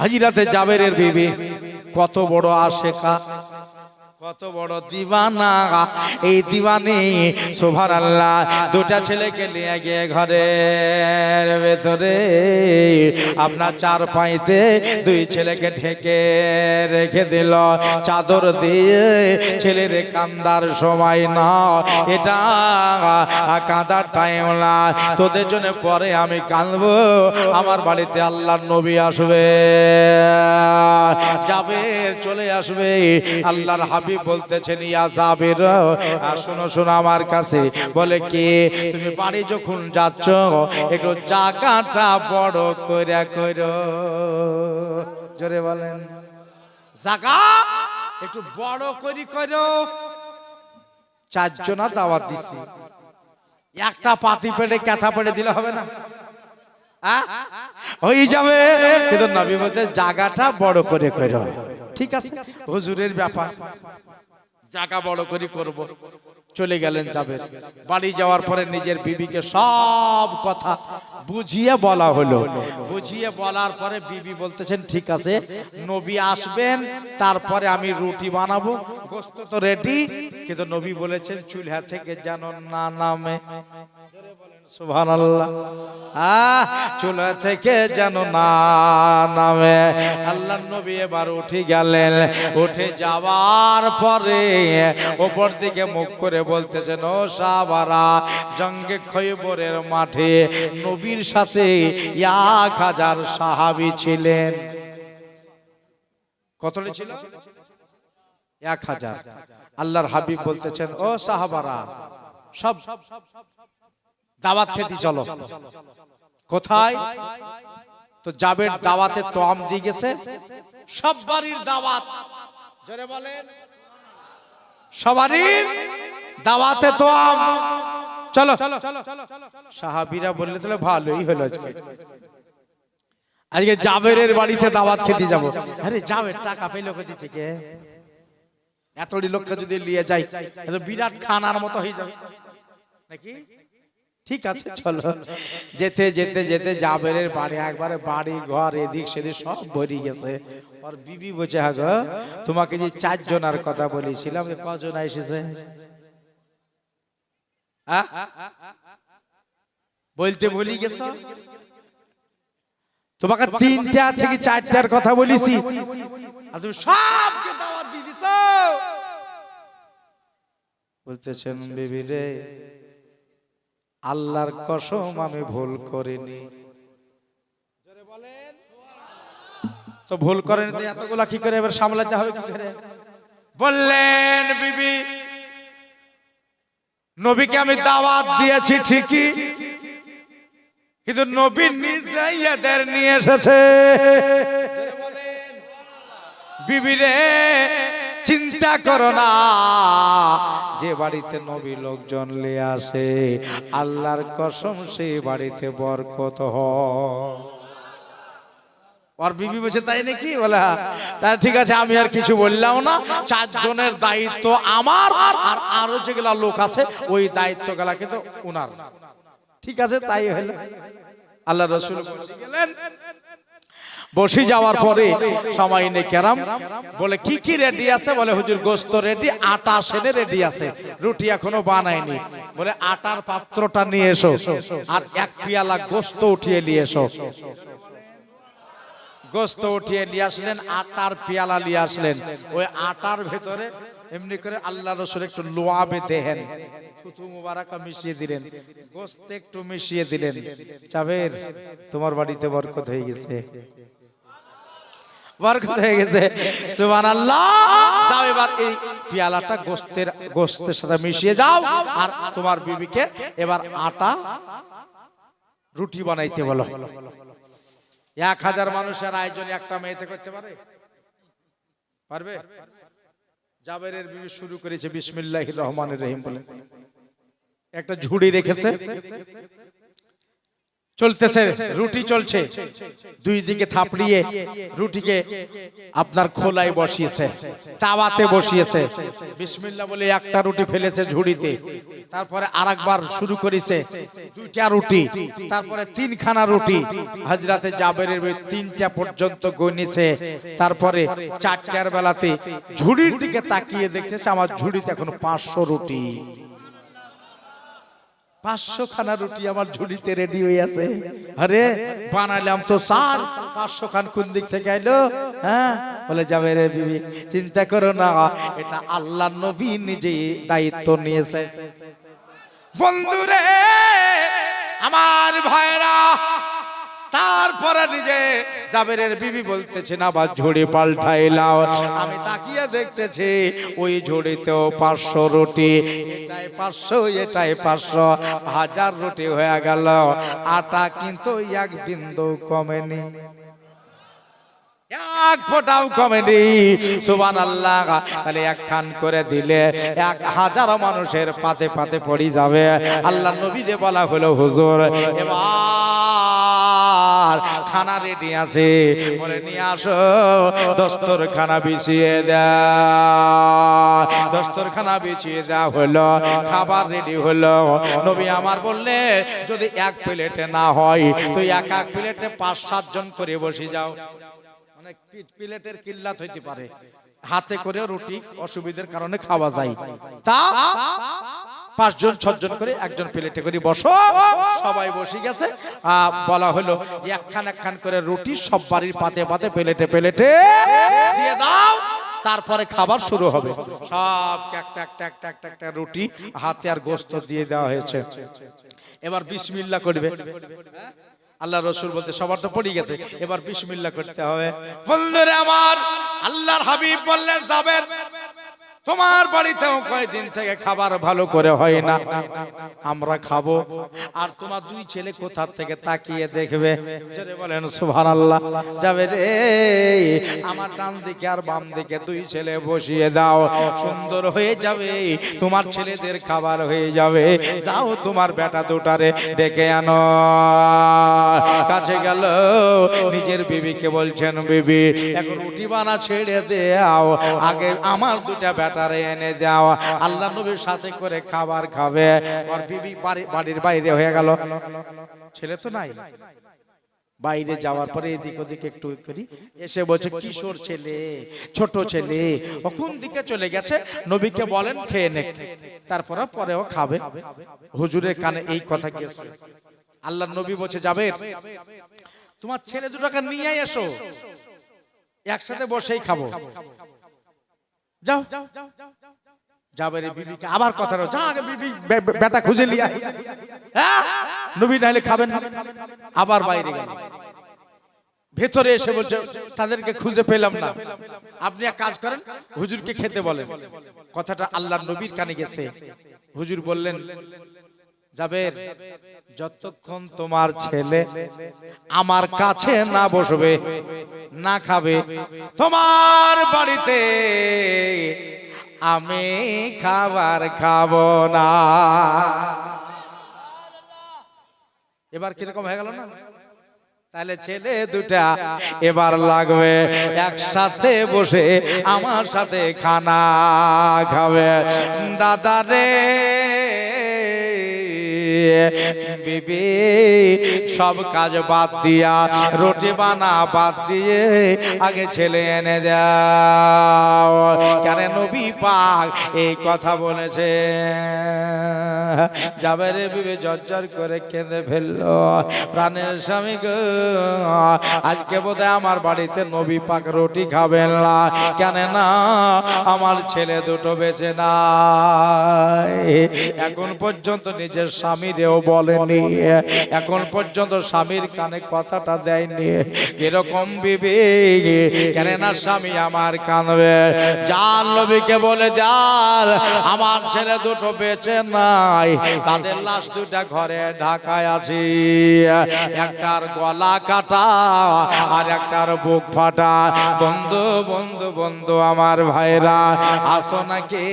হাজিরাতে জাবেরের বিবি কত বড় আশেকা। কত বড় দিওয়ানা এই দিওয়ানি সোভার আল্লাহ দুটা ছেলেকে নিয়ে গিয়ে ঘরের ভেতরে আপনার চার পাইতে দুই ছেলেকে ঢেকে রেখে দিল। চাদর দিয়ে ছেলের কান্দার সময় না, এটা কাঁদার টাইম না। তোদের জন্য পরে আমি কাঁদবো, আমার বাড়িতে আল্লাহর নবী আসবে। যাবে, চলে আসবে, আল্লাহর হাবিব বলতেছেন, ইয়া আর শোনো শোনো আমার কাছে। বলে কি, তুমি বাড়ি যখন যাচ্ছ, একটু জায়গাটা বড় কইরা কইরো। জোরে বলেন। জায়গা একটু বড় করি করো চারজনা দাওয়াত দিছি। একটা পাতি পেটে ক্যাথা পেটে দিলে হবে না? আহ? হয়ে যাবে। কিন্তু নবী বলতে জায়গাটা বড় করে করো ঠিক আছে? হুজুরের ব্যাপার। জায়গা বড় করি করব। চলে গেলেন যাবেন। বাড়ি যাওয়ার পরে নিজের বিবিকে সব কথা বুঝিয়ে বলা হলো। বুঝিয়ে বলার পরে বিবি বলতেছেন, ঠিক আছে, নবী আসবেন, তারপরে আমি রুটি বানাবো, গোস্ত তো রেডি কিন্তু নবী বলেছেন, চুলহা থেকে যেন না নামে। আহ, চুলা থেকে যেন না নামে। আল্লাহ নবী এবার উঠে গেলেন। উঠে যাওয়ার পরে ওপর দিকে মুখ করে বলতেছেন, ও সাবারা জঙ্গে খৈবরের মাঠে নবীর সাথে এক হাজার সাহাবি ছিলেন। কতটা ছিল? এক হাজার। আল্লাহর হাবিব বলতেছেন, ও সাহাবারা সব দাওয়াত খেতে চলো। কোথায়? তো যাবের দাওয়াতে তো আম দিয়ে গেছে। সব বাড়ির দাওয়াত। বলেন। সবারই দাওয়াতে তো আম চলো। সাহাবিরা বললে, তাহলে ভালোই হলো আজকে। আজকে জাবেরের বাড়িতে দাওয়াত খেতে যাব। আরে, জাবের টাকা পেল কোথা থেকে? এতটি লোককে যদি নিয়ে যাই বিরাট খানার মতো হয়ে যাবে। নাকি? ঠিক আছে চলো। যেতে যেতে যেতে জাবেরের বাড়ি একবারে বাড়ি ঘর এদিক সেদিক সব ভরি গেছে। আর বিবি বলছে হ্যাঁ গো, তোমাকে যে চারজনের কথা বলেছিলাম কজন এসেছে? বলতে বলি গেছ? তোমাকে তিনটা থেকে চারটার কথা বলেছি। আর তুমি সবকে দাওয়াত দিয়ে দিছ। বলতেছেন বিবি রে আল্লাহর কসম আমি ভুল করিনি। তো ভুল করেন এতগুলা কি করে এবার সামলাতে হবে বললেন, বিবি, নবীকে আমি দাওয়াত দিয়েছি ঠিকই, কিন্তু নবী নিজে এদের নিয়ে এসেছে। বিবি রে চিন্তা করো না। যে বাড়িতে নবী লোকজন লে আসে, আল্লাহর কসম সেই বাড়িতে বরকত হয়। ওর বিবি বলছে, তাই নাকি? বলে। ঠিক আছে, আমি আর কিছু বললাম না। চারজনের দায়িত্ব আমার, আর আরও যেগুলা লোক ওই ঠিক আছে, তাই আল্লাহ রসুল গেলেন। বসে যাওয়ার পরে সময় নেই কেরাম। বলে কি কি রেডি আছে? বলে হুজুর গোস্ত রেডি আটা সেনে রেডি আছে। রুটি এখনও বানায়নি। বলে আটার পাত্রটা নিয়ে এসো আর এক পিয়ালা গোস্ত উঠিয়ে নিয়ে এসো। গোস্ত উঠিয়ে নিয়ে আসলেন আটার পেয়ালা নিয়ে আসলেন। ওই আটার ভেতরে এমনি করে আল্লাহ রসুল একটু লোয়াবে দেহেন থুতু মুবারাকা মিশিয়ে দিলেন গোস্ত একটু মিশিয়ে দিলেন। চাবের তোমার বাড়িতে বরকত হয়ে গেছে। বরকত হয়ে গেছে। সুবহান আল্লাহ যাও এবার এই পেয়ালাটা গোস্তের গোস্তের সাথে মিশিয়ে যাও। আর তোমার বিবিকে এবার আটা রুটি বানাইতে বলো। এক হাজার মানুষের আয়োজন একটা মেয়েতে করতে পারে? পারবে? জাবেরের বিবি শুরু করেছে বিসমিল্লাহ রহমানের রহিম বলে। একটা ঝুড়ি রেখেছে। চলতেছে রুটি চলছে। দুই দিকে থাপড়িয়ে রুটিকে আপনার খোলায় বসিয়েছে তাওয়াতে বসিয়েছে। বিসমিল্লাহ বলে একটা রুটি ফেলেছে ঝুড়িতে তারপরে আরেকবার শুরু করেছে দুইটা রুটি তারপরে তিনখানা রুটি। হাজরাতে জাবেরের তিনটা পর্যন্ত গনিছে তারপরে চারটার বেলাতে ঝুড়ির দিকে তাকিয়ে দেখতেছে আমার ঝুড়িতে এখন পাঁচশো রুটি। পাঁচশো খানা রুটি আমার ঝুড়িতে রেডি হয়ে আছে। আরে বানালাম তো স্যার পাঁচশো খান কোন দিক থেকে আইলো? হ্যাঁ? বলে, যাবে রে বিবি, চিন্তা করো না। এটা আল্লাহ নবী নিজেই দায়িত্ব নিয়েছে। বন্ধুরে, আমার ভাইরা তারপরে নিজে জাবেরের বিবি বলতেছে না বা ঝুড়ি পাল্টাইলাম আমি তাকিয়ে দেখতেছি, ওই ঝুড়িতেও পাঁচশো রুটি, এটাই পাঁচশো এটাই পাঁচশো, হাজার রুটি হয়ে গেল, আটা কিন্তু এক বিন্দু কমেনি। এক ফোটাও কমেনি সুবান আল্লাহ তাহলে এক খান করে দিলে এক হাজার মানুষের পাতে পাতে পড়ি যাবে। আল্লাহ নবীরে বলা হলো, হুজুর, এবার খানা রেডি আছে। বলে, নিয়ে আসো। দস্তর খানা বিছিয়ে দেয় দস্তর খানা বিছিয়ে দেওয়া হলো, খাবার রেডি হলো। নবী আমার বললে, যদি এক প্লেটে না হয় তো এক এক প্লেটে পাঁচ সাত জন করে বসে যাও। পিঠ প্লেটের কিল্লাত হইতে পারে। হাতে করে রুটি অসুবিধার কারণে খাওয়া যায়। তা পাঁচজন ছজন করে একজন প্লেটে করে বসো। সবাই বসে গেছে। আহ, বলা হলো যে একখান একখান করে রুটি সব বাড়ির পাতে পাতে প্লেটে প্লেটে দিয়ে দাও তারপরে খাবার শুরু হবে। সব রুটি হাতে আর গোস্ত দিয়ে দেওয়া হয়েছে। এবার বিসমিল্লাহ করবে। আল্লাহ রসুল বলতে সবার তো পড়ে গেছে। এবার বিসমিল্লাহ করতে হবে। বন্ধুরে আমার আল্লাহর হাবিব বললেন যাবেন। তোমার বাড়িতেও কয়েকদিন থেকে খাবার ভালো করে হয় না। আমরা খাব। আর তোমার দুই ছেলে কোথার থেকে তাকিয়ে দেখবে? বলেন সুভান আল্লাহ যাবে রে। আমার ডান দিকে আর বাম দিকে দুই ছেলে বসিয়ে দাও। সুন্দর হয়ে যাবে। তোমার ছেলেদের খাবার হয়ে যাবে। যাও তোমার বেটা দুটারে ডেকে আনো। কাছে গেল। নিজের বিবিকে বলছেন, বিবি, এখন রুটি বানা ছেড়ে দেও আগে আমার দুটা বেটারে এনে দাও আল্লাহ নবীর সাথে করে খাবার খাবে। আর বিবি বাড়ি- বাড়ির বাইরে হয়ে গেল। ছেলে তো নাই। বাইরে যাওয়ার পরে এদিক ওদিক একটু করি। এসে বলছে, কিশোর ছেলে, ছোট ছেলে, ও কোন দিকে চলে গেছে? নবীকে বলেন, খেয়ে নে তারপরে পরেও খাবে। হুজুরের কানে এই কথা গিয়েছে। আল্লাহ নবী বলছে, যাবে। তোমার ছেলে দুটাকে নিয়ে এসো। একসাথে বসেই খাব। যাও। যাবে রে বিবিকে আবার কথা যা আগে বিবি বেটা খুঁজে লিয়া হ্যাঁ? নবী নাইলে খাবেন না। আবার বাইরে গেল। ভেতরে এসে বলছে তাদেরকে খুঁজে পেলাম না। আপনি এক কাজ করেন হুজুরকে খেতে বলেন। কথাটা আল্লাহ নবীর কানে গেছে। হুজুর বললেন যাবের যতক্ষণ তোমার ছেলে আমার কাছে না বসবে না খাবে তোমার বাড়িতে আমি খাবার খাব না। এবার কীরকম হয়ে গেল না? তাহলে ছেলে দুটা এবার লাগবে একসাথে বসে আমার সাথে খানা খাবে। দাদা রে বিবি, সব কাজ বাদ দিয়া, রুটি বানা বাদ দিয়ে আগে ছেলে এনে দাও। কেন নবী পাক এই কথা বলেছে? যাবে রে বিবে জর্জর করে কেঁদে ফেলল। প্রাণের স্বামী গো, আজকে বোধহয় আমার বাড়িতে নবী পাক রুটি খাবেন না। কেন না, আমার ছেলে দুটো বেঁচে নাই। এখন পর্যন্ত নিজের স্বামীরেও বলেনি। এখন পর্যন্ত স্বামীর কানে কথাটা দেয়নি। এরকম বিবে কেন না স্বামী আমার কানবে। জান নবীকে বলে যার আমার ছেলে দুটো বেঁচে নাই। তাদের লাশ দুটা ঘরে ঢাকায় আছি। একটার গলা কাটা আর একটার বুক ফাটা। বন্ধু বন্ধু বন্ধু আমার ভাইরা আসো নাকি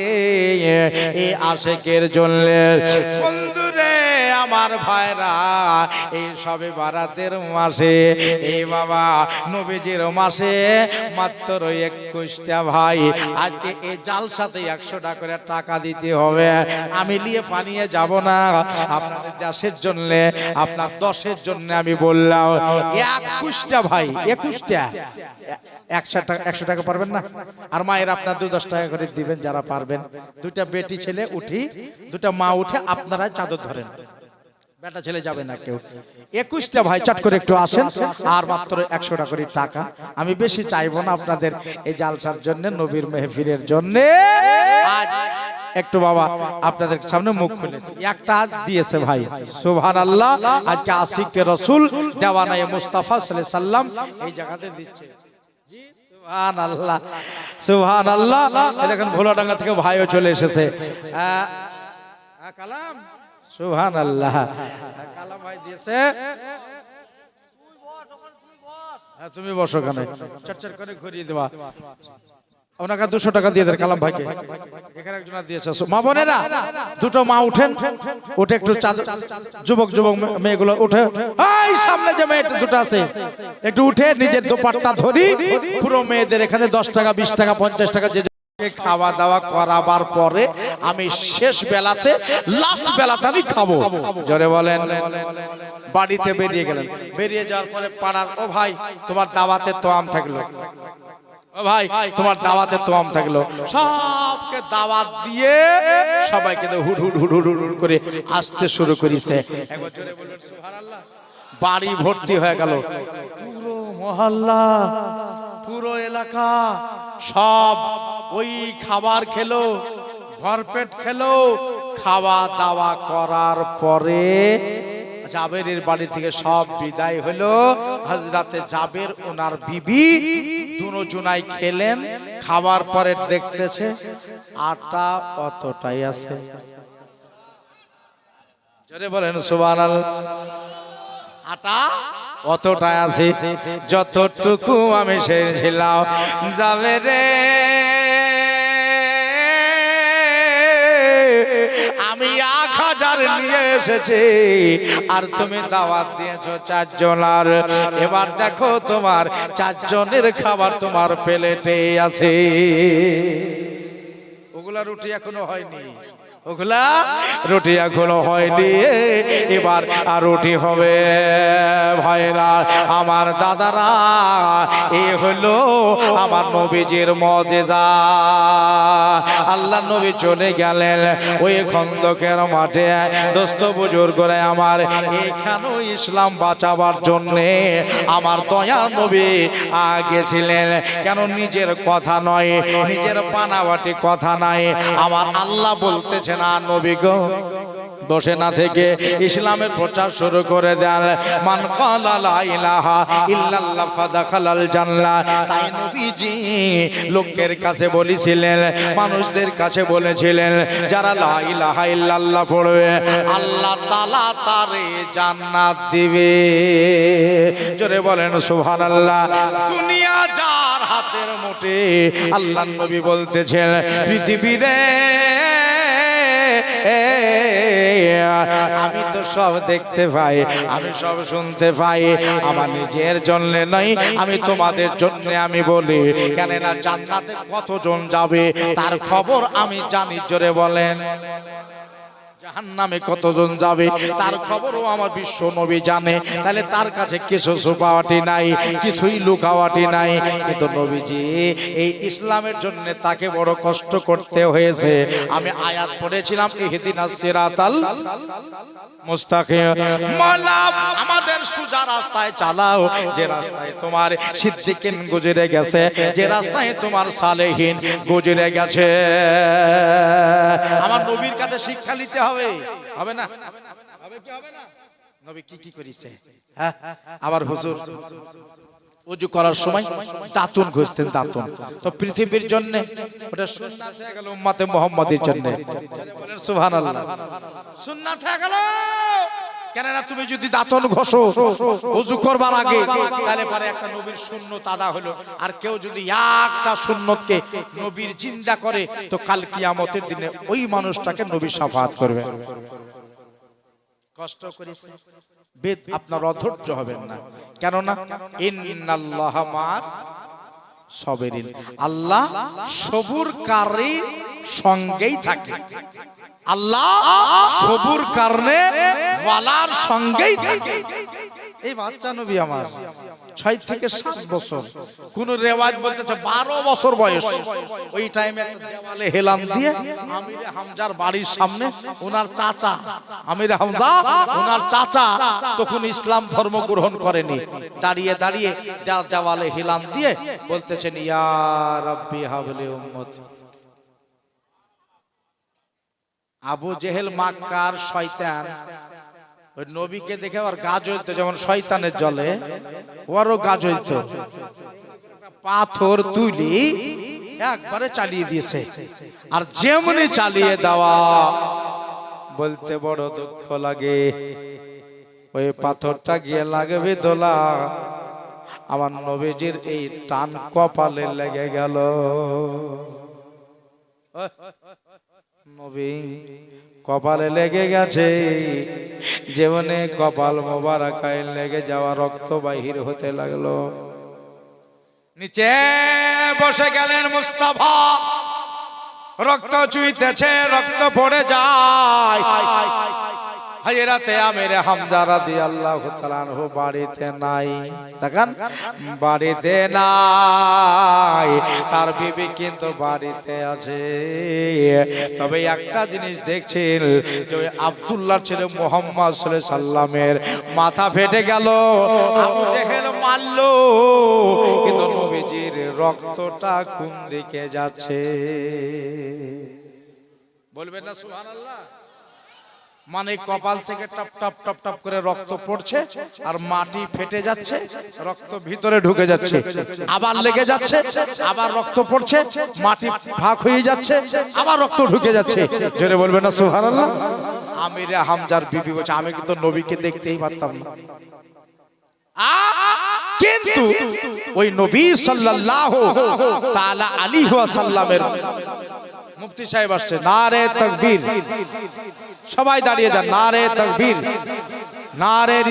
এই আশেকের জন্য? বন্ধু আমার ভাইরা, এই সবে বারাতের মাসে এই বাবা, নবীজির মাসে মাত্র একুশটা ভাই। আজকে এই জালসাতে একশো টাকা করে টাকা দিতে হবে। আমি নিয়ে পানিয়ে যাব না। আপনাদের দেশের জন্য, আপনার দশের জন্য আমি বললাম, একুশটা ভাই, একুশটা। একশো টাকা একশো টাকা পারবেন না? আর মায়ের আপনার দু দশ টাকা করে দিবেন যারা পারবেন। দুটা বেটি ছেলে উঠি দুটা মা উঠে আপনারা চাদর ধরেন। বেটা ছেলে যাবে না কেউ। একুশটা ভাই, চট করে একটু আসেন। আর মাত্র একশো টাকা করে টাকা। আমি বেশি চাইব না আপনাদের এই জালসার জন্য, নবীর মেহফিরের জন্য। একটু বাবা, আপনাদের সামনে মুখ খুলেছে একটা দিয়েছে ভাই। সুবহান আল্লাহ আজকে আশিকে রসুল দেওয়ানায় মুস্তাফা সাল্লাম। এই জায়গাতে দিচ্ছে। সুবহান আল্লাহ সুবহান আল্লাহ ভোলাডাঙ্গা থেকে ভাইও চলে এসেছে। কালাম। সুবহান আল্লাহ কালাম ভাই দিয়েছে। হ্যাঁ, তুমি বসো ওখানে। চটচট করে ঘুরিয়ে দেবা। ওনাকে দুশো টাকা দিয়ে দেন কালাম ভাইকে। এখানে একজন দিয়েছে। মা বোনেরা দুটো মা উঠেন। উঠে একটু যুবক যুবক মেয়েগুলো উঠে। এই সামনে যে মেয়েটা দুটো আছে একটু উঠে নিজের দোপাট্টা ধরি। পুরো মেয়েদের এখানে দশ টাকা বিশ টাকা পঞ্চাশ টাকা যে খাওয়া দাওয়া করাবার পরে আমি শেষ বেলাতে লাস্ট বেলাতে আমি খাব। জোরে বলেন। বাড়িতে বেরিয়ে গেলেন। বেরিয়ে যাওয়ার পরে পাড়ার, ও ভাই, তোমার দাওয়াতে তো আম থাকল। ভাই, তোমার দাওয়াতে তো আম থাকল। সবকে দাওয়াত দিয়ে সবাইকে হুড হুড হুড হুড হুড করে আসতে শুরু করেছে। বাড়ি ভর্তি হয়ে গেল। পুরো মহল্লা, পুরো এলাকা সব ওই খাবার খেলো, ভরপেট খেলো খাওয়া দাওয়া করার পরে জাবেরের বাড়ি থেকে সব বিদায় হলো। হাজরাতে জাবের ওনার বিবি দুজনাই খেলেন খাবার পরে দেখতেছে আটা অতটাই আছে। বলেন, সুবহানাল্লাহ। আটা অতটা আছে, যতটুকু আমি সেরেছিলাম যাবে রে নিয়ে এসেছি। আর তুমি দাওয়াত দিয়েছ চারজন আর এবার দেখো তোমার চারজনের খাবার তোমার প্লেটে আছে। ওগুলা রুটি এখনও হয়নি। ওগুলা রুটি এখনও হয়নি। এবার আর রুটি হবে ভাইরা আমার দাদারা, এ হলো আমার নবীজির মজেজা। আল্লাহ নবী চলে গেলেন ওই খন্দকের মাঠে। দোস্ত বুজুর্গ করে আমার এখানেও ইসলাম বাঁচাবার জন্যে আমার দয়া নবী গেছিলেন কেন নিজের কথা নয়, নিজের পানাবাটি কথা নাই আমার আল্লাহ বলতেছে না নবী গো, বসে না থেকে ইসলামের প্রচার শুরু করে দেন। মান ক্বালা লা ইলাহা ইল্লাল্লাহ ফাদাখালাল জান্নাহ। তাই নবীজি লোকের কাছে বলেছিলেন, মানুষদের কাছে বলেছিলেন, যারা লা ইলাহা ইল্লাল্লাহ পড়বে, আল্লাহ তাআলা তারে জান্নাত দিবে। জোরে বলেন, সুবহানাল্লাহ। দুনিয়া যার হাতের মুঠে আল্লাহ নবী বলতেছেন পৃথিবীরে আমি তো সব দেখতে পাই, আমি সব শুনতে পাই। আমার নিজের জন্য নয়, আমি তোমাদের জন্য আমি বলি। কেননা জান্নাতে কতজন যাবে, তার খবর আমি জানি, জোরে বলেন। জাহান্নামে কতজন যাবে? তার খবরও আমার বিশ্ব নবী জানে। তাহলে তার কাছে কিছু সুপাওয়াটি নাই, কিছুই লুকাওয়াটি নাই। কিন্তু নবীজি, এই ইসলামের জন্য তাকে বড় কষ্ট করতে হয়েছে। আমি আয়াত পড়েছিলাম, ইহদিনা সিরাতাল মুস্তাকিম। আমাদের সোজা রাস্তায় চালাও। যে রাস্তায় তোমার সিদ্দিকিন গুজরে গেছে, যে রাস্তায় তোমার সালেহীন গুজরে গেছে। আমার নবীর কাছে শিক্ষা নিতে হবে। হবে? হবে না? হবে কি হবে না? নবী কি কি করিছে? হ্যাঁ? আবার হুজুর। উজু করার সময় দাতুন ঘষতেন দাতুন। তো পৃথিবীর জন্য ওটা সুন্নাত হয়ে গেল, উম্মতে মুহাম্মাদের জন্য। বলেন, সুবহানাল্লাহ। সুন্নাত হয়ে গেল। কেননা তুমি যদি দাঁতন ঘষো, উজু করবার আগে, তাহলে পরে একটা নবীর সুন্নত আদা হলো। আর কেউ যদি একটা সুন্নতকে নবীর চিন্তা করে, তো কাল কিয়ামতের দিনে ওই মানুষটাকে নবী সাফাত করবে। কষ্ট করেছে। বেদ আপনার অধৈর্য হবেন না। কেননা ইন্নাল্লাহ মাস সবেরিন। আল্লাহ সবুরকারীর সঙ্গেই থাকে। আল্লাহ সবুর কারণে ওয়ালার সঙ্গেই থাকে। এই বাচ্চা নবী আমার। ছয় থেকে সাত বছর। কোন রেওয়াজ বলতেছে বারো বছর বয়স। ওই টাইমে দেওয়ালে হেলাম দিয়ে আমিরে হামজার বাড়ির সামনে ওনার চাচা আমিরে হামজা ওনার চাচা তখন ইসলাম ধর্ম গ্রহণ করেনি। দাঁড়িয়ে দাঁড়িয়ে যার দেওয়ালে হেলাম দিয়ে বলতেছেন ইয়া রব্বি হাবলি উম্মত। আবু জেহেল মাক্কার শয়তান ওই নবীকে দেখে ওর গা জ্বলতো, যেমন শয়তানের জলে। ওরও গা জ্বলতো। পাথর তুলি একবারে চালিয়ে দিয়েছে। আর যেমনি চালিয়ে দেওয়া, বলতে বড় দুঃখ লাগে। ওই পাথরটা গিয়ে লাগবে দোলা। আমার নবীজির এই টান কপালে লেগে গেল। নবী কপালে লেগে গেছে। যেমনে কপাল মোবারকায় লেগে যাওয়া রক্ত বাহির হতে লাগল। নিচে বসে গেলেন মুস্তাফা। রক্ত চুইতেছে রক্ত পড়ে যায়। হাজরাতে আমির হামজা রাদিয়াল্লাহু তাআলা আনহু বাড়িতে নাই। দেখেন, বাড়িতে নাই, তার বিবি কিন্তু বাড়িতে আছে। তবে একটা জিনিস দেখছেন, যে আব্দুল্লাহ ছেলে মোহাম্মদ সাল্লামের মাথা ফেটে গেল, আবু জেহেল মারলো, কিন্তু নবীজির রক্তটা কোন দিকে যাচ্ছে? বলবেন না সুবহানাল্লাহ? মানে কপাল থেকে টপ টপ টপ টপ করে রক্ত পড়ছে আর মাটি ফেটে যাচ্ছে, রক্ত ভিতরে ঢুকে যাচ্ছে, আবার লেগে যাচ্ছে, আবার রক্ত পড়ছে, মাটি ফাঁক হয়ে যাচ্ছে, আবার রক্ত ঢুকে যাচ্ছে। জোরে বলবেন না, সুবহানাল্লাহ? আমিরে হামজার বিবি বলছে, আমি কিন্তু নবীকে দেখতেই পারতাম না। কিন্তু ওই নবী সাল্লাল্লাহু তাআলা আলাইহি ওয়াসাল্লামের মুফতি সাহেব আসছে, নারে তাকবীর। সবাই দাঁড়িয়ে যান। নারে তকবীর। নারে